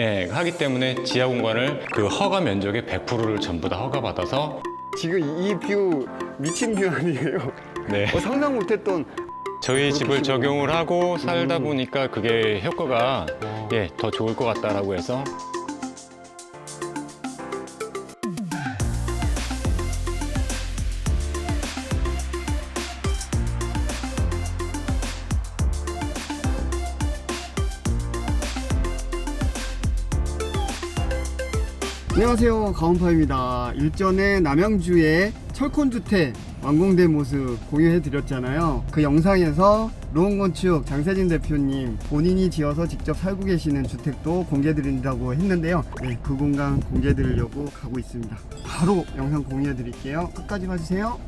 예, 하기 때문에 지하 공간을 그 허가 면적의 100%를 전부 다 허가받아서 지금 이 뷰 미친 뷰 아니에요? 네. 어, 상상 못했던 저희 집을. 적용을 하고 살다 보니까 그게 효과가 와. 예, 더 좋을 것 같다라고 해서 안녕하세요. 가온파입니다. 일전에 남양주의 철콘주택 완공된 모습 공유해 드렸잖아요. 그 영상에서 로운건축 장세진 대표님 본인이 지어서 직접 살고 계시는 주택도 공개 드린다고 했는데요. 네, 그 공간 공개 드리려고 가고 있습니다. 바로 영상 공유해 드릴게요. 끝까지 봐주세요.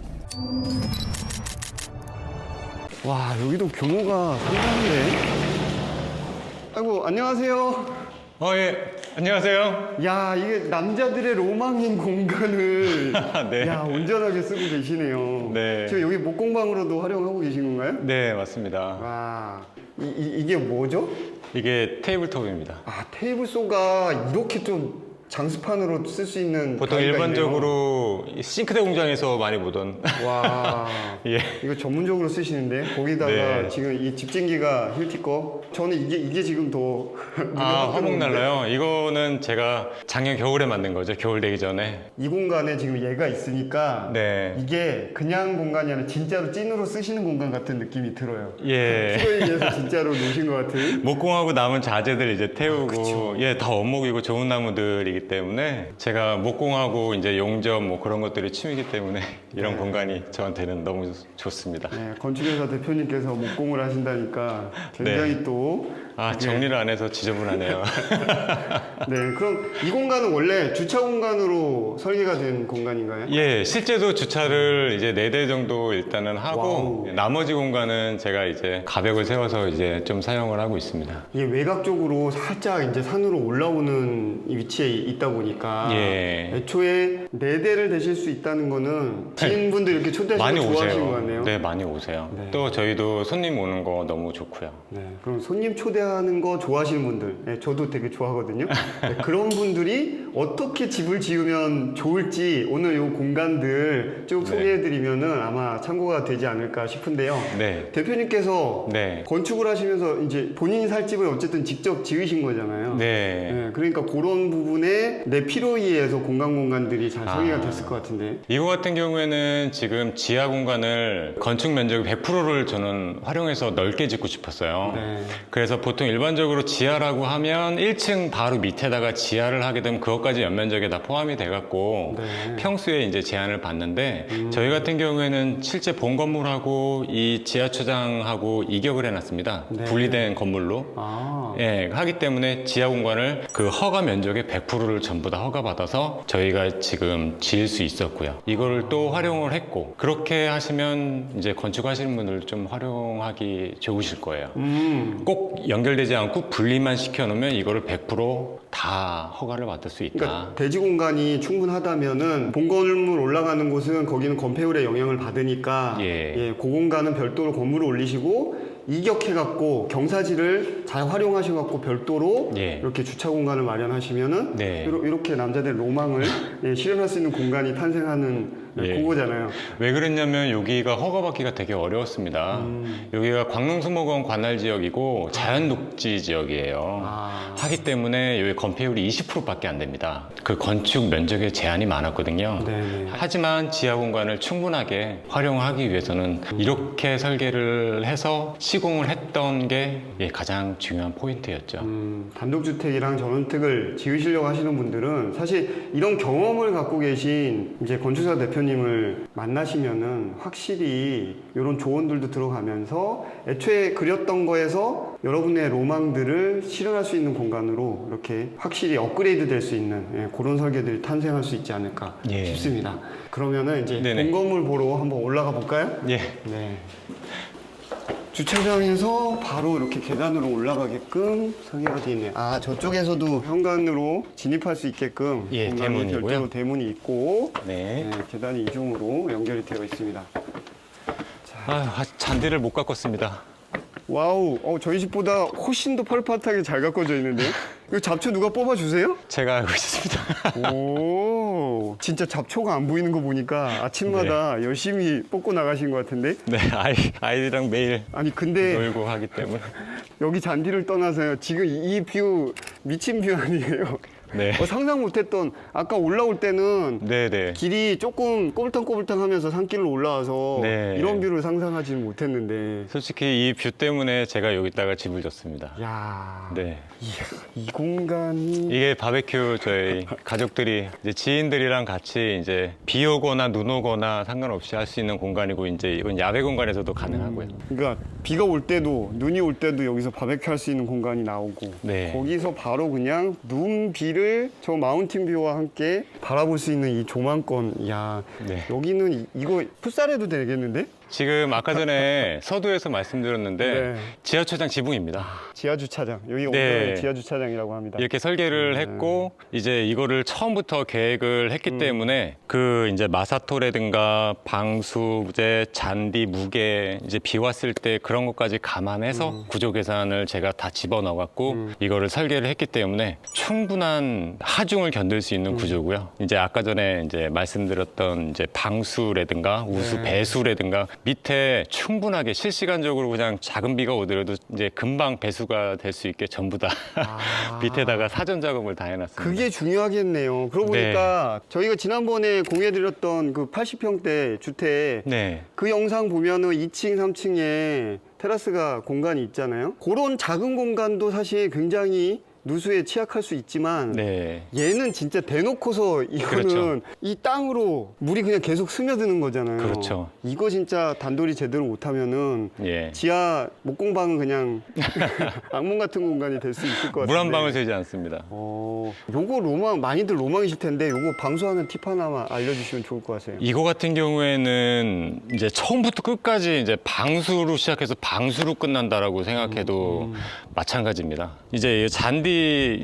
와 여기도 규모가 상당한데? 아이고 안녕하세요. 어, 예. 안녕하세요. 야 이게 남자들의 로망인 공간을 네. 야 온전하게 쓰고 계시네요. 네. 지금 여기 목공방으로도 활용하고 계신 건가요? 네, 맞습니다. 와 이, 이, 게 뭐죠? 이게 테이블톱입니다. 아 테이블 소가 이렇게 좀 장수판으로 쓸 수 있는 보통 가위가 일반적으로 이 싱크대 공장에서 많이 보던 있네요. 와 예. 이거 전문적으로 쓰시는데 거기다가 네. 지금 이 집진기가 힐티 거 저는 이게 이게 지금 더 아, 확 화목. 날라요. 이거는 제가 작년 겨울에 만든 거죠. 겨울 되기 전에. 이 공간에 지금 얘가 있으니까 네. 이게 그냥 공간이 아니라 진짜로 찐으로 쓰시는 공간 같은 느낌이 들어요. 예. 수거에 의해서 진짜로 놓으신 것 같은. 목공하고 남은 자재들 이제 태우고 그쵸. 예, 다 원목이고 좋은 나무들이기 때문에 제가 목공하고 이제 용접 뭐 그런 것들이 취미이기 때문에 이런 네. 공간이 저한테는 너무 좋습니다. 네, 건축회사 대표님께서 목공을 하신다니까 굉장히 또. 아, 이게- 정리를 안 해서 지저분하네요. 네, 그럼 이 공간은 원래 주차 공간으로 설계가 된 공간인가요? 예, 실제도 주차를 이제 네 대 정도 일단은 하고 와우. 나머지 공간은 제가 이제 가벽을 세워서 이제 좀 사용을 하고 있습니다. 이게 외곽적으로 살짝 이제 산으로 올라오는 이 위치에 있다 보니까 예. 애초에 네 대를 대실 수 있다는 거는 지인분들 이렇게 초대하시는 좋아하시는 오세요. 거 같네요. 네, 많이 오세요. 네. 또 저희도 손님 오는 거 너무 좋고요. 네, 그럼 손님 초대 하는 거 좋아하시는 분들, 네, 저도 되게 좋아하거든요. 네, 그런 분들이 어떻게 집을 지으면 좋을지 오늘 이 공간들 쭉 네. 소개해드리면은 아마 참고가 되지 않을까 싶은데요. 네. 대표님께서 네. 건축을 하시면서 이제 본인이 살 집을 어쨌든 직접 지으신 거잖아요. 네. 네, 그러니까 그런 부분에 내 필요에 의해서 공간 공간들이 잘 설계가 아. 됐을 것 같은데. 이거 같은 경우에는 지금 지하 공간을 건축 면적 100%를 저는 활용해서 넓게 짓고 싶었어요. 네. 그래서 보통 일반적으로 지하라고 하면 1층 바로 밑에다가 지하를 하게 되면 그것까지 연면적에 다 포함이 돼갖고 네. 평수에 이제 제한을 받는데 음. 저희 같은 경우에는 실제 본 건물하고 이 지하주장하고 이격을 해놨습니다. 네. 분리된 건물로. 아. 예, 하기 때문에 지하 공간을 그 허가 면적의 100%를 전부 다 허가받아서 저희가 지금 지을 수 있었고요. 이거를 또 활용을 했고 그렇게 하시면 이제 건축하시는 분들 좀 활용하기 좋으실 거예요. 음. 꼭 연 결되지 않고 분리만 시켜놓으면 이거를 100%다 허가를 받을 수 있다. 그러니까 대지 공간이 충분하다면은 본 건물 올라가는 곳은 거기는 건폐율의 영향을 받으니까 예. 그 공간은 별도로 건물을 올리시고 이격해갖고 경사지를 잘 활용하셔갖고 별도로 예. 이렇게 주차 공간을 마련하시면은 네. 이러- 이렇게 남자들 로망을 예, 실현할 수 있는 공간이 탄생하는 예. 그거잖아요. 왜 그랬냐면 여기가 허가받기가 되게 어려웠습니다. 음. 여기가 광릉수목원 관할 지역이고 자연 녹지 지역이에요. 아. 하기 때문에 여기 건폐율이 20%밖에 안 됩니다. 그 건축 면적에 제한이 많았거든요. 네네. 하지만 지하 공간을 충분하게 활용하기 위해서는 이렇게 설계를 해서 시공을 했던 게 예, 가장 중요한 포인트였죠. 음, 단독주택이랑 전원택을 지으시려고 하시는 분들은 사실 이런 경험을 갖고 계신 이제 건축사 대표님을 만나시면은 확실히 이런 조언들도 들어가면서 애초에 그렸던 거에서 여러분의 로망들을 실현할 수 있는 공간으로 이렇게 확실히 업그레이드 될 수 있는 예, 그런 설계들이 탄생할 수 있지 않을까 예. 싶습니다. 그러면은 이제 네네. 본 건물 보러 한번 올라가 볼까요? 예, 네. 주차장에서 바로 이렇게 계단으로 올라가게끔 설계가 되어 있네요. 아, 저쪽에서도 현관으로 진입할 수 있게끔 예, 공간이 대문이고요. 별도로 대문이 있고 네. 네, 계단이 이중으로 연결이 되어 있습니다. 아, 잔디를 못 깎았습니다. 와우, 어, 저희 집보다 훨씬 더 펄펄하게 잘 가꿔져 있는데요? 이거 잡초 누가 뽑아주세요? 제가 알고 있습니다. 오, 진짜 잡초가 안 보이는 거 보니까 아침마다 네. 열심히 뽑고 나가신 것 같은데? 네, 아이, 아이들이랑 매일 아니, 근데 놀고 하기 때문에. 여기 잔디를 떠나서요. 지금 이 뷰 미친 뷰 아니에요? 네. 어, 상상 못했던 아까 올라올 때는 네, 네. 길이 조금 꼬불탕꼬불탕하면서 산길로 올라와서 네. 이런 뷰를 상상하지는 못했는데. 솔직히 이 뷰 때문에 제가 여기다가 집을 졌습니다. 야, 네. 이야, 이 공간이 이게 바베큐 저희 가족들이 이제 지인들이랑 같이 이제 비 오거나 눈 오거나 상관없이 할 수 있는 공간이고 이제 이건 야외 공간에서도 가능하고요. 그러니까 비가 올 때도 눈이 올 때도 여기서 바베큐 할 수 있는 공간이 나오고 네. 거기서 바로 그냥 눈 비를 저 마운틴 뷰와 함께 바라볼 수 있는 이 조망권 야 네. 여기는 이- 이거 풋살해도 되겠는데 지금 아까 전에 서두에서 말씀드렸는데 네. 지하철장 지붕입니다. 지하 주차장 여기 네. 오늘 지하 주차장이라고 합니다. 이렇게 설계를 네. 했고 이제 이거를 처음부터 계획을 했기 음. 때문에 그 이제 마사토라든가 방수제, 잔디, 무게 이제 비 왔을 때 그런 것까지 감안해서 음. 구조 계산을 제가 다 집어넣어 갖고 이거를 설계를 했기 때문에 충분한 하중을 견딜 수 음. 있는 구조고요. 이제 아까 전에 이제 말씀드렸던 이제 방수라든가 우수 네. 배수라든가 밑에 충분하게 실시간적으로 그냥 작은 비가 오더라도 이제 금방 배수가 될 수 있게 전부 다 아. 밑에다가 사전 작업을 다 해놨습니다. 그게 중요하겠네요. 그러고 네. 보니까 저희가 지난번에 공유해드렸던 그 80평대 주택 네, 그 영상 보면은 2층, 3층에 테라스가 공간이 있잖아요. 그런 작은 공간도 사실 굉장히 누수에 취약할 수 있지만 네, 얘는 진짜 대놓고서 이거는 그렇죠. 이 땅으로 물이 그냥 계속 스며드는 거잖아요. 그렇죠. 이거 진짜 단돌이 제대로 못하면은 예. 지하 목공방은 그냥 악몽 같은 공간이 될 수 있을 것 같아요. 물 한 방울 새지 않습니다. 어, 요거 로망 많이들 로망이실 텐데 요거 방수하는 팁 하나만 알려주시면 좋을 것 같아요. 이거 같은 경우에는 이제 처음부터 끝까지 이제 방수로 시작해서 방수로 끝난다라고 생각해도 음. 마찬가지입니다. 이제 이 잔디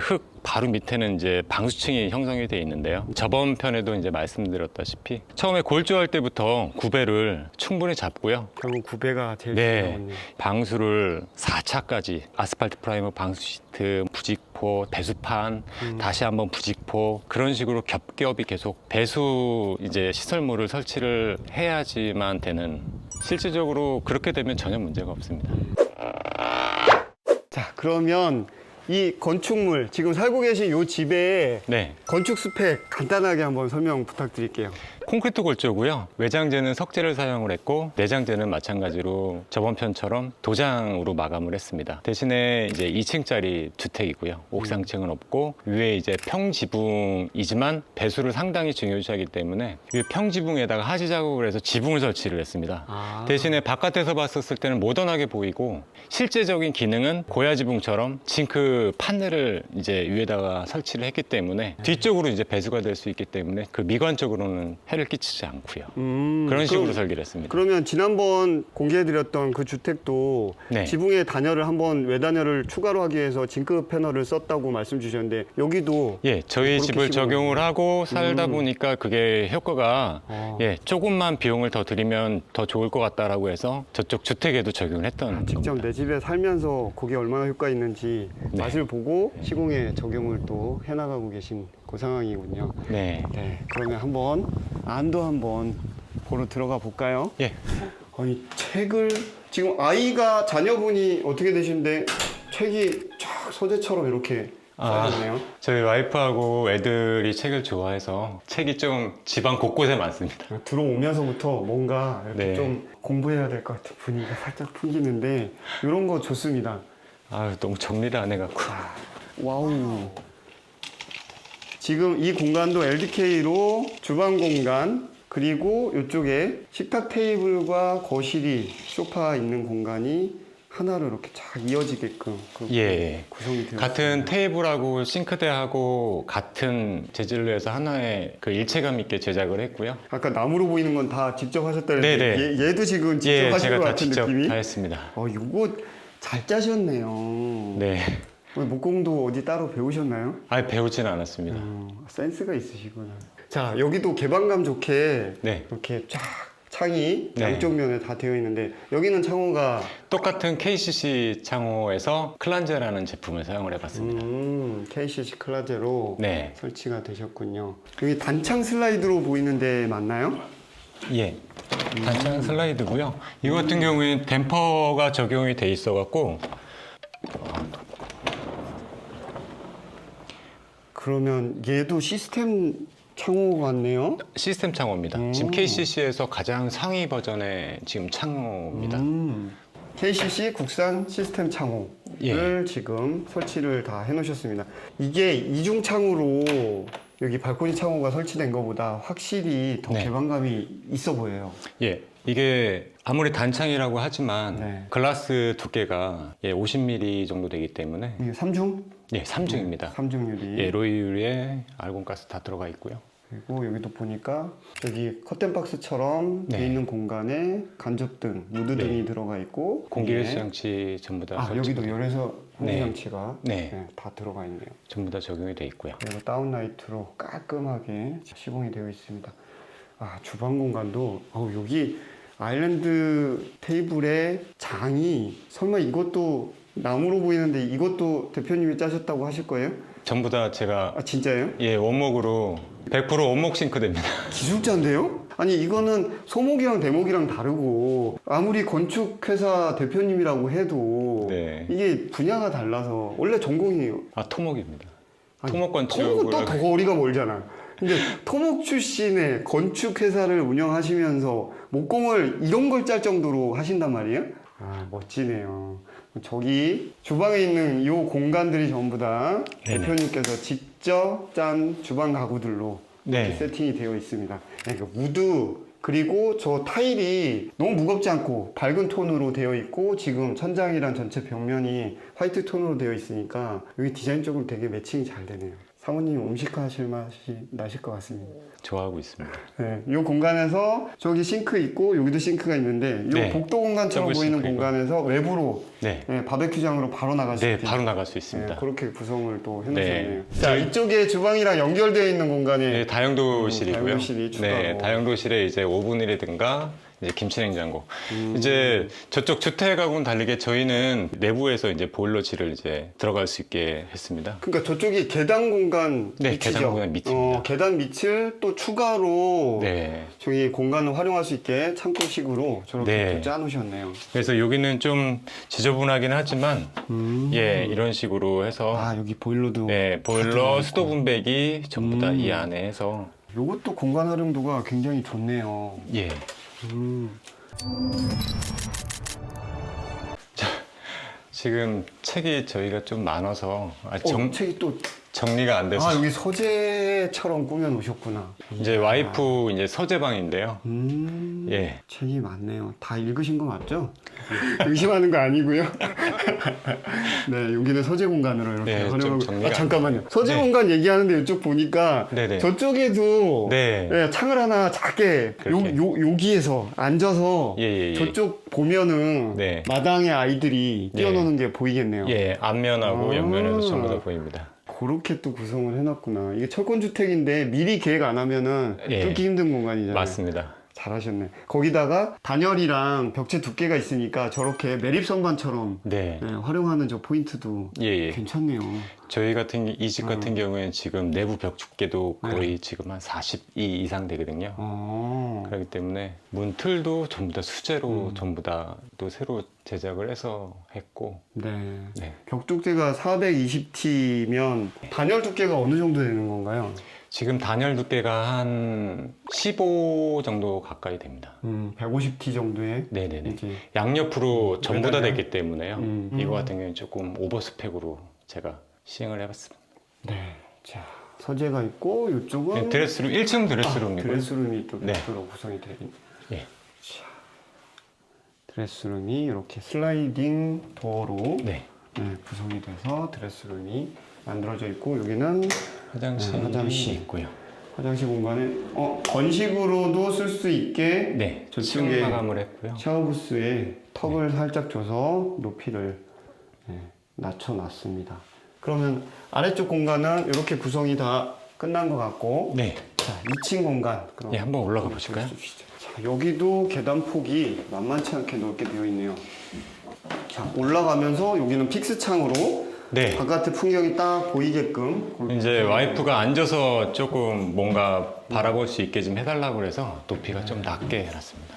흙 바로 밑에는 이제 방수층이 형성이 돼 있는데요. 저번 편에도 이제 말씀드렸다시피 처음에 골조할 때부터 구배를 충분히 잡고요. 결국 구배가 제일 네. 중요하군요. 방수를 4차까지 아스팔트 프라이머 방수 시트, 부직포, 배수판, 음. 다시 한번 부직포 그런 식으로 겹겹이 계속 배수 이제 시설물을 설치를 해야지만 되는 실질적으로 그렇게 되면 전혀 문제가 없습니다. 자 그러면 이 건축물 지금 살고 계신 요 집의 네. 건축 스펙 간단하게 한번 설명 부탁드릴게요. 콘크리트 골조고요. 외장재는 석재를 사용을 했고 내장재는 마찬가지로 저번 편처럼 도장으로 마감을 했습니다. 대신에 이제 2층짜리 주택이고요. 옥상층은 없고 위에 이제 평지붕이지만 배수를 상당히 중요시하기 때문에 위 평지붕에다가 하지 작업을 해서 지붕을 설치를 했습니다. 아. 대신에 바깥에서 봤었을 때는 모던하게 보이고 실제적인 기능은 고야 지붕처럼 징크 판넬을 이제 위에다가 설치를 했기 때문에 뒤쪽으로 이제 배수가 될 수 있기 때문에 그 미관적으로는 해를 끼치지 않고요. 음, 그런 식으로 그럼- 설계를 했습니다. 그러면 지난번 공개해드렸던 그 주택도 네. 지붕에 단열을 한번 외단열을 추가로 하기 위해서 징크 패널을 썼다고 말씀 주셨는데 여기도 예, 저희 집을 적용을 하고 살다 음. 보니까 그게 효과가 어. 예, 조금만 비용을 더 들이면 더 좋을 것 같다라고 해서 저쪽 주택에도 적용을 했던 직접 겁니다. 내 집에 살면서 그게 얼마나 효과 있는지 네. 맛을 보고 시공에 적용을 또 해나가고 계신 그 상황이군요. 네. 네, 그러면 한번 안도 한번 보러 들어가 볼까요? 예. 아니 책을 지금 아이가 자녀분이 어떻게 되시는데 책이 쫙 서재처럼 이렇게 아. 쌓여있네요. 저희 와이프하고 애들이 책을 좋아해서 책이 좀 집안 곳곳에 많습니다. 들어오면서부터 뭔가 이렇게 네. 좀 공부해야 될 것 같은 분위기가 살짝 풍기는데 이런 거 좋습니다. 아유, 너무 정리를 안 해갖고. 와우. 지금 이 공간도 LDK로 주방 공간 그리고 이쪽에 식탁 테이블과 거실이 소파 있는 공간이 하나로 이렇게 쫙 이어지게끔 그렇게 예. 구성이 되어 같은 테이블하고 싱크대하고 같은 재질로 해서 하나의 그 일체감 있게 제작을 했고요. 아까 나무로 보이는 건 다 직접 하셨다는데 네네. 얘, 얘도 지금 직접 예, 하신 것다 같은 직접 느낌이 다 했습니다. 어 이거 잘 짜셨네요 네. 어, 목공도 어디 따로 배우셨나요? 아예 배우지는 않았습니다. 음, 센스가 있으시구나 자 여기도 개방감 좋게 네. 이렇게 쫙 창이 네. 양쪽 면에 다 되어 있는데 여기는 창호가 똑같은 KCC 창호에서 클란제라는 제품을 사용을 해봤습니다. 음, KCC 클라제로 네, 설치가 되셨군요. 여기 단창 슬라이드로 보이는데 맞나요? 예. 단창 슬라이드고요. 이거 같은 경우에는 댐퍼가 적용이 돼 있어 갖고 그러면 얘도 시스템 창호 같네요. 시스템 창호입니다. 음. 지금 KCC에서 가장 상위 버전의 지금 창호입니다. 음, KCC 국산 시스템 창호를 예. 지금 설치를 다 해놓으셨습니다. 이게 이중 창호로 여기 발코니 창호가 설치된 것보다 확실히 더 네. 개방감이 있어 보여요. 예, 이게 아무리 단창이라고 하지만 네. 글라스 두께가 예, 50mm 정도 되기 때문에 이게 삼중? 예, 3중입니다. 삼중 유리. 예, 로이 유리에 알곤가스 다 들어가 있고요. 그리고 여기도 보니까 여기 커튼 박스처럼 네. 돼 있는 공간에 간접등, 무드등이 들어가 있고 공기일수 거기에- 장치 전부 다 아 설치, 여기도 열에서 네. 홍장치가 네. 다 들어가 있네요. 전부 다 적용이 돼 있고요. 그리고 다운라이트로 깔끔하게 시공이 되어 있습니다. 아 주방 공간도 어우, 여기 아일랜드 테이블에 장이 설마 이것도 나무로 보이는데 이것도 대표님이 짜셨다고 하실 거예요? 전부 다 제가 아 진짜예요? 예 원목으로 100% 원목 싱크대입니다. 기술자인데요? 아니 이거는 소목이랑 대목이랑 다르고 아무리 건축회사 대표님이라고 해도 네. 이게 분야가 달라서 원래 전공이 아 토목입니다. 아니, 토목 건축을 토목은 또 더 거리가 멀잖아. 근데 토목 출신의 건축회사를 운영하시면서 목공을 이런 걸 짤 정도로 하신단 말이에요? 아 멋지네요. 저기 주방에 있는 이 공간들이 전부 다 네네. 대표님께서 직접 짠 주방 가구들로 네. 세팅이 되어 있습니다. 네, 그 우드 그리고 저 타일이 너무 무겁지 않고 밝은 톤으로 되어 있고 지금 천장이랑 전체 벽면이 화이트 톤으로 되어 있으니까 여기 디자인 쪽으로 되게 매칭이 잘 되네요. 사모님 음식 하실 맛이 나실 것 같습니다. 좋아하고 있습니다. 네, 이 공간에서 저기 싱크 있고 여기도 싱크가 있는데 이 네. 복도 공간처럼 더블 보이는 싱크이고. 공간에서 외부로 네, 네, 바베큐장으로 바로 나갈 수 네 있게 바로 나갈 수 있습니다. 네, 그렇게 구성을 또 해놓으셨네요. 네. 자 이쪽에 주방이랑 연결되어 있는 공간에 네, 다용도실이고요. 음, 다용도실이 추가로. 네, 다용도실에 이제 오븐이라든가 이제 김치냉장고. 음. 이제 저쪽 주택하고는 다르게 저희는 내부에서 이제 보일러실을 이제 들어갈 수 있게 했습니다. 그러니까 저쪽이 계단 공간 네, 밑이죠? 계단 공간 밑입니다. 어, 계단 밑을 또 추가로 네. 저기 공간을 활용할 수 있게 창고식으로 저렇게 네. 또 짜놓으셨네요. 그래서 여기는 좀 지저분하긴 하지만 예, 이런 식으로 해서 아 여기 보일러도. 네, 보일러. 수도 분배기 전부 다 음. 이 안에 해서 요것도 공간 활용도가 굉장히 좋네요. 예. 음. 지금 책이 저희가 좀 많아서 아, 정... 정, 책이 또. 정리가 안 돼서 아 여기 서재처럼 꾸며 놓으셨구나. 이제 와이프 이제 서재방인데요. 음. 예. 책이 많네요. 다 읽으신 거 맞죠? 의심하는 거 아니고요. 네, 여기는 서재 공간으로 이렇게 네, 좀 활용하고. 정리가 아, 잠깐만요. 서재 네. 공간 얘기하는데 이쪽 보니까 네네. 저쪽에도 네. 네, 창을 하나 작게 요, 그렇게. 요, 여기에서 앉아서 예, 예, 예. 저쪽 보면은 네. 마당에 아이들이 예. 뛰어노는 게 보이겠네요. 예, 앞면하고 아. 옆면에서 전부 다 보입니다. 그렇게 또 구성을 해놨구나. 이게 철권 주택인데 미리 계획 안 하면은 예. 뚫기 힘든 공간이잖아요. 맞습니다. 잘하셨네. 거기다가 단열이랑 벽체 두께가 있으니까 저렇게 매립 선반처럼 네. 네, 활용하는 저 포인트도 예, 예. 괜찮네요. 저희 같은 이 집 같은 음. 경우에는 지금 내부 벽 두께도 네. 거의 지금 한 42 이상 되거든요. 어. 그렇기 때문에 문 틀도 전부 다 수제로 음. 전부 다 또 새로 제작을 해서 했고 네. 네. 벽 두께가 420T면 단열 두께가 어느 정도 되는 건가요? 지금 단열 두께가 한 15 정도 가까이 됩니다. 음, 150T 정도의 네네네. 이제 양옆으로 전부 다 매달려요? 됐기 때문에요. 음. 이거 같은 경우는 조금 오버 스펙으로 제가 시행을 해봤습니다. 네. 자, 서재가 있고 이쪽은 네, 드레스룸 1층 아, 드레스룸이고 드레스룸이 또 네. 별도로 구성이 되어 있네. 예. 드레스룸이 이렇게 슬라이딩 도어로 네. 네, 구성이 돼서 드레스룸이 만들어져 있고 여기는 화장실이 네, 화장실. 있고요. 화장실 공간에 어, 건식으로도 쓸 수 있게 네. 저쪽에 수용 마감을 했고요. 샤워 부스에 네. 턱을 살짝 줘서 높이를 네, 낮춰놨습니다. 그러면 아래쪽 공간은 이렇게 구성이 다 끝난 것 같고 네. 자 2층 공간 그럼 예, 한번 올라가 보실까요? 보여주시죠. 자 여기도 계단 폭이 만만치 않게 넓게 되어 있네요. 자, 올라가면서 여기는 픽스 창으로 네. 바깥의 풍경이 딱 보이게끔 이제 와이프가 앉아서 조금 뭔가 바라볼 수 있게 좀 해달라고 그래서 높이가 좀 낮게 해놨습니다.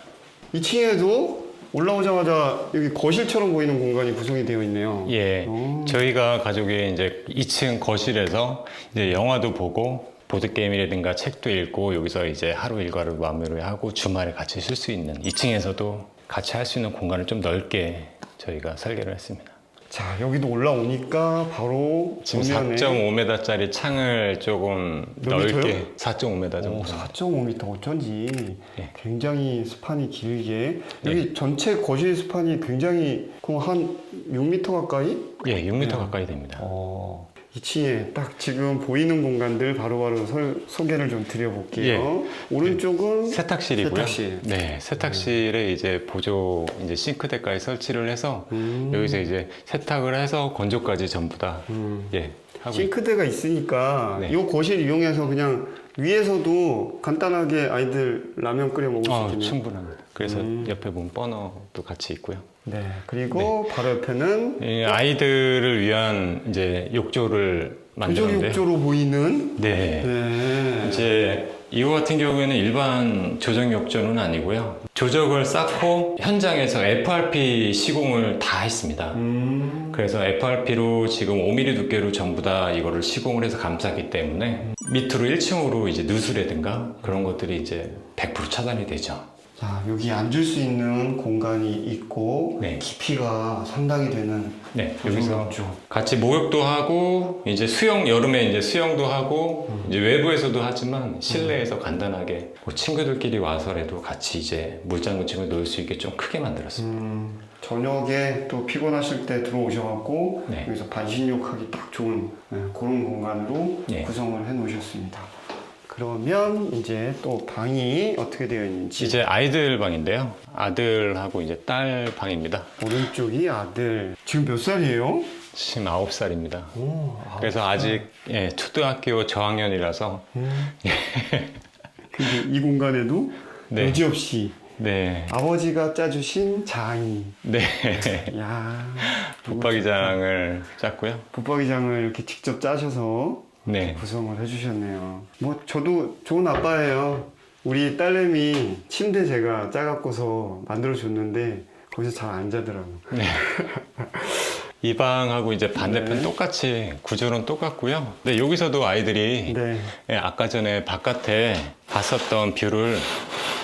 2층에도 올라오자마자 여기 거실처럼 보이는 공간이 구성이 되어 있네요. 예. 오. 저희가 가족이 이제 2층 거실에서 이제 영화도 보고 보드 게임이라든가 책도 읽고 여기서 이제 하루 일과를 마무리하고 주말에 같이 쉴 수 있는 2층에서도 같이 할 수 있는 공간을 좀 넓게 저희가 설계를 했습니다. 자, 여기도 올라오니까 바로 지금 보면은 4.5m짜리 창을 조금 몇 넓게 미터요? 4.5m 오, 정도. 4.5m 어쩐지 예. 굉장히 스판이 길게 네. 여기 전체 거실 스판이 굉장히 그럼 한 6m 가까이? 예, 6m 네. 가까이 됩니다. 어, 2층에 딱 지금 보이는 공간들 바로바로 설- 소개를 좀 드려볼게요. 오른쪽은 세탁실이고요. 세탁실. 네, 세탁실에 이제 보조 이제 싱크대까지 설치를 해서 음. 여기서 이제 세탁을 해서 건조까지 전부 다 음. 예, 하고 있- 싱크대가 있으니까 네. 이 거실 이용해서 그냥 위에서도 간단하게 아이들 라면 끓여 먹을 수 어, 있겠네요. 충분합니다. 그래서 음. 옆에 보면 버너도 같이 있고요. 네. 그리고 바로 옆에는 이 아이들을 위한 이제 욕조를 만드는데 욕조로 보이는 네. 네. 이제 이거 같은 경우에는 일반 조정 욕조는 아니고요. 조적을 쌓고 현장에서 FRP 시공을 다 했습니다. 음. 그래서 FRP로 지금 5mm 두께로 전부 다 이거를 시공을 해서 감쌌기 때문에 밑으로 1층으로 이제 누수라든가 그런 것들이 이제 100% 차단이 되죠. 자, 여기 앉을 수 있는 공간이 있고 네. 깊이가 상당히 되는 네, 여기서 욕조. 같이 목욕도 하고 이제 수영 여름에 이제 수영도 하고 이제 외부에서도 하지만 실내에서 간단하게 뭐 친구들끼리 와서라도 같이 이제 물장구 치고 놀 수 있게 좀 크게 만들었습니다. 음, 저녁에 또 피곤하실 때 들어오셔갖고 네. 여기서 반신욕하기 딱 좋은 네, 그런 공간으로 네. 구성을 해 놓으셨습니다. 그러면 이제 또 방이 어떻게 되어 있는지 이제 아이들 방인데요. 아들하고 이제 딸 방입니다. 오른쪽이 아들 지금 몇 살이에요? 지금 9살입니다. 오, 아, 그래서 아직 예, 초등학교 저학년이라서 음. 근데 이 공간에도 네. 여지없이 네. 아버지가 짜주신 장이 네. 야 붙박이장을 짰고요. 붙박이장을 이렇게 직접 짜셔서 네. 구성을 해주셨네요. 뭐 저도 좋은 아빠예요. 우리 딸내미 침대 제가 짜갖고서 만들어줬는데 거기서 잘 안 자더라고. 네. 이 방하고 이제 반대편 네. 똑같이 구조는 똑같고요. 근데 여기서도 아이들이 네. 예, 아까 전에 바깥에 봤었던 뷰를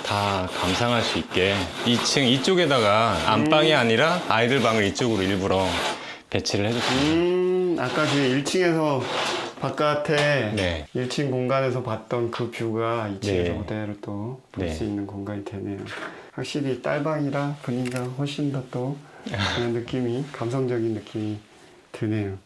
다 감상할 수 있게 2층 이쪽에다가 안방이 음. 아니라 아이들 방을 이쪽으로 일부러 배치를 해줬습니다. 음, 아까 그 1층에서 바깥에 네. 1층 공간에서 봤던 그 뷰가 2층에서 네. 그대로 또 볼 네. 수 있는 공간이 되네요. 확실히 딸방이라 분위기가 훨씬 더 또 그런 느낌이 감성적인 느낌이 드네요.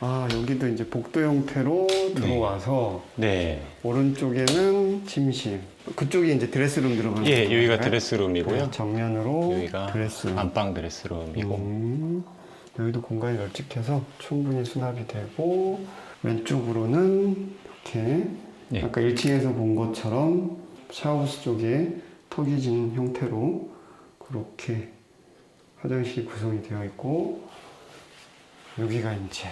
아 여기도 이제 복도 형태로 들어와서 네. 오른쪽에는 침실, 그쪽이 이제 드레스룸 들어가는 예, 여기가 건가요? 드레스룸이고요. 네, 정면으로 여기가 드레스룸. 안방 드레스룸이고 음, 여기도 공간이 널찍해서 충분히 수납이 되고 왼쪽으로는 이렇게 네. 아까 1층에서 본 것처럼 샤워부스 쪽에 턱이 진 형태로 그렇게 화장실이 구성이 되어 있고 여기가 이제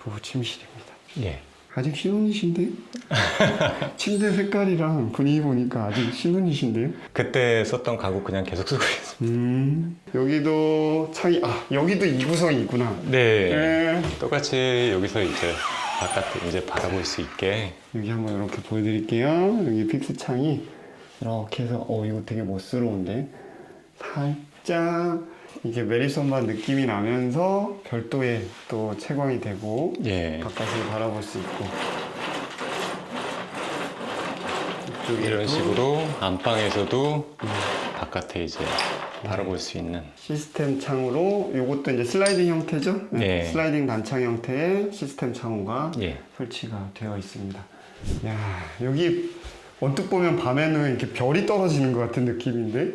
부부 침실입니다. 예. 아직 신혼이신데? 침대 색깔이랑 분위기 보니까 아직 신혼이신데요? 그때 썼던 가구 그냥 계속 쓰고 있습니다. 음, 여기도 창이, 아, 여기도 이 구성이 있구나. 네. 네. 똑같이 여기서 이제 바깥에 이제 바라볼 수 있게 여기 한번 이렇게 보여드릴게요. 여기 픽스 창이 이렇게 해서, 어, 이거 되게 멋스러운데? 살짝 이게 메리선만 느낌이 나면서 별도의 또 채광이 되고 예. 바깥을 바라볼 수 있고 이쪽에 이런 또 식으로 안방에서도 바깥에 이제 바라볼 수 있는 시스템 창으로 이것도 이제 슬라이딩 형태죠? 네. 슬라이딩 단창 형태의 시스템 창호가 예. 설치가 되어 있습니다. 야 여기 언뜻 보면 밤에는 이렇게 별이 떨어지는 것 같은 느낌인데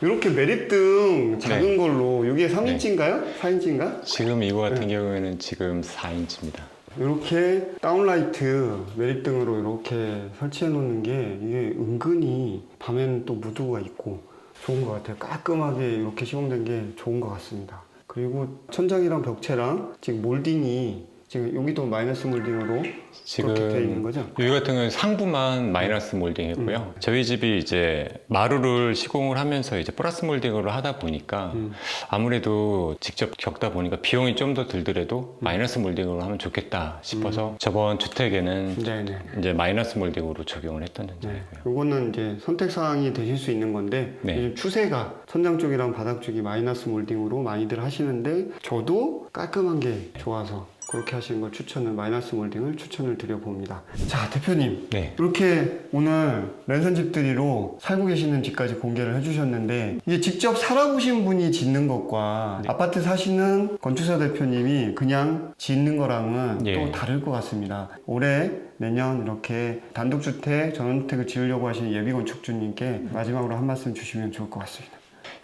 이렇게 매립등 작은 네. 걸로 이게 3인치인가요? 4인치인가? 지금 이거 같은 경우에는 지금 4인치입니다. 이렇게 다운라이트 매립등으로 이렇게 설치해 놓는 게 이게 은근히 밤에는 또 무드가 있고 좋은 것 같아요. 깔끔하게 이렇게 시공된 게 좋은 것 같습니다. 그리고 천장이랑 벽체랑 지금 몰딩이 지금 여기도 마이너스 몰딩으로 지금 그렇게 돼 있는 거죠? 여기 같은 경우는 상부만 마이너스 몰딩이고요. 저희 집이 이제 마루를 시공을 하면서 이제 플러스 몰딩으로 하다 보니까 음. 아무래도 직접 겪다 보니까 비용이 좀 더 들더라도 마이너스 몰딩으로 하면 좋겠다 싶어서 저번 주택에는 네네. 이제 마이너스 몰딩으로 적용을 했던 네. 현장이고요. 이거는 이제 선택 사항이 되실 수 있는 건데 네. 요즘 추세가 천장 쪽이랑 바닥 쪽이 마이너스 몰딩으로 많이들 하시는데 저도 깔끔한 게 좋아서 그렇게 하시는 걸 추천을 마이너스 몰딩을 추천을 드려봅니다. 자 대표님 네. 이렇게 오늘 랜선 집들이로 살고 계시는 집까지 공개를 해주셨는데 이게 직접 살아보신 분이 짓는 것과 네. 아파트 사시는 건축사 대표님이 그냥 짓는 거랑은 예. 또 다를 것 같습니다. 올해 내년 이렇게 단독주택, 전원주택을 지으려고 하시는 예비 건축주님께 마지막으로 한 말씀 주시면 좋을 것 같습니다.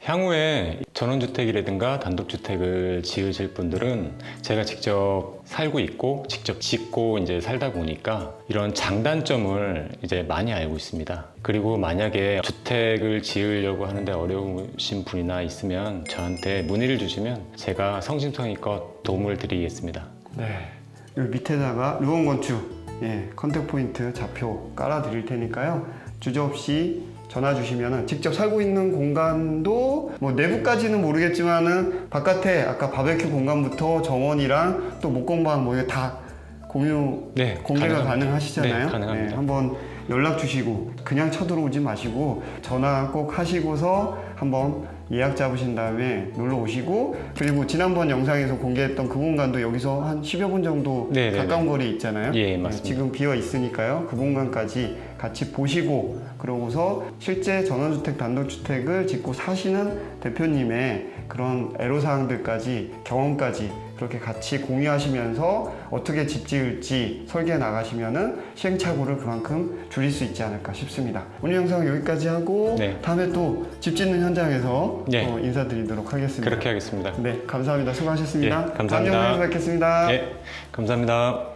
향후에 전원주택이라든가 단독주택을 지으실 분들은 제가 직접 살고 있고 직접 짓고 이제 살다 보니까 이런 장단점을 이제 많이 알고 있습니다. 그리고 만약에 주택을 지으려고 하는데 어려우신 분이나 있으면 저한테 문의를 주시면 제가 성심성의껏 도움을 드리겠습니다. 네. 여기 밑에다가 루원건축 예, 컨택 포인트 좌표 깔아 드릴 테니까요. 주저 없이 전화 주시면은 직접 살고 있는 공간도 뭐 내부까지는 모르겠지만은 바깥에 아까 바베큐 공간부터 정원이랑 또 목공방 뭐 이게 다 공유 네, 공개가 가능합니다. 가능하시잖아요. 네, 가능합니다. 한번 연락 주시고 그냥 쳐들어오지 마시고 전화 꼭 하시고서 한번 예약 잡으신 다음에 놀러 오시고 그리고 지난번 영상에서 공개했던 그 공간도 여기서 한 10여 분 정도 네, 네, 가까운 거리 있잖아요. 예, 맞습니다. 지금 비어 있으니까요. 그 공간까지 같이 보시고 그러고서 실제 전원주택 단독주택을 짓고 사시는 대표님의 그런 애로사항들까지 경험까지 그렇게 같이 공유하시면서 어떻게 집 지을지 설계 나가시면은 시행착오를 그만큼 줄일 수 있지 않을까 싶습니다. 오늘 영상 여기까지 하고 네. 다음에 또 집 짓는 현장에서 네. 또 인사드리도록 하겠습니다. 그렇게 하겠습니다. 네, 감사합니다. 수고하셨습니다. 예, 감사합니다. 다음 영상에서 뵙겠습니다. 네, 감사합니다.